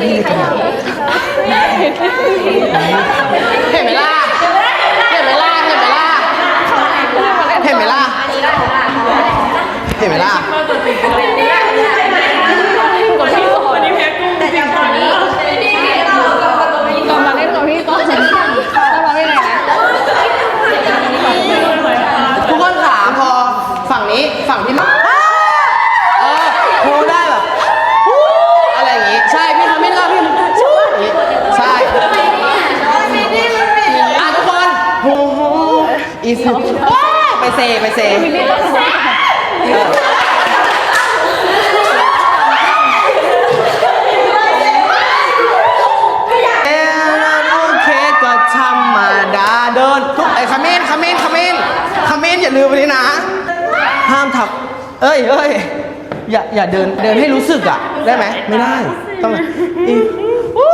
นี่ในกระดาษเห็นไหมล่ะ เห็นไหมล่ะ เห็นไหมล่ะ เห็นไหมล่ะ เห็นไหมล่ะก่อนมาเล่นกับพี่ก่อนต้องร้องยังไงนะทุกคนขาพอฝั่งนี้ฝั่งที่มาเออพูดได้แบบฮู้อะไรอย่างงี้ ใช่พี่ทำไม่ได้พี่ฮู้อย่างงี้ใช่อะทุกคนฮู้ฮู้ อีสไปเซไปเซเออเอ๊ะโอเคก็ธรรมดาเดินทุกไอ้คาเมนคาเมนคาเมนคาเมนอย่าลืมไปเลยนะ ห้ามทับ เอ้ยเอ้ยอย่าอย่าเดินเดินให้รู้สึกอะ ได้ไหมไม่ได้ ต้องอีวู้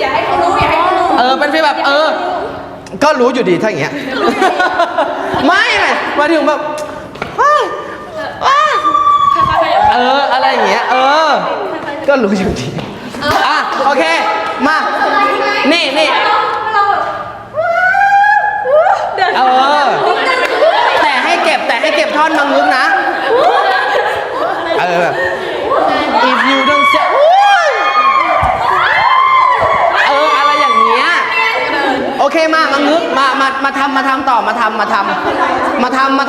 อย่าให้เขารู้อย่าให้เขารู้ เออเป็นฟีลแบบ เออ ก็รู้อยู่ดีถ้าอย่างเงี้ย ไม่ไงมาถึงแบบว้ายว้ายเอออะไรอย่างเงี้ยเออ ก็รู้อยู่ดีอะโอเค มา นี่นี่เออแต่ให้เก็บแต่ให้เก็บท่อนบางลึกนะ เออแบบ if you don't say เออ อะไรอย่างเงี้ย โอเค มา มางึกมา มา มาทำมาทำต่อ มาทำมาทำมาทำมา